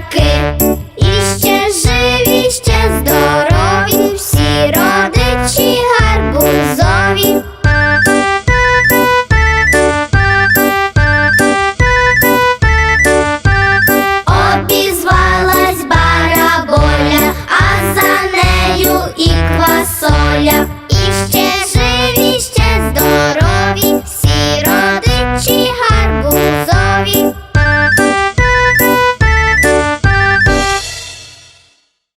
літаки.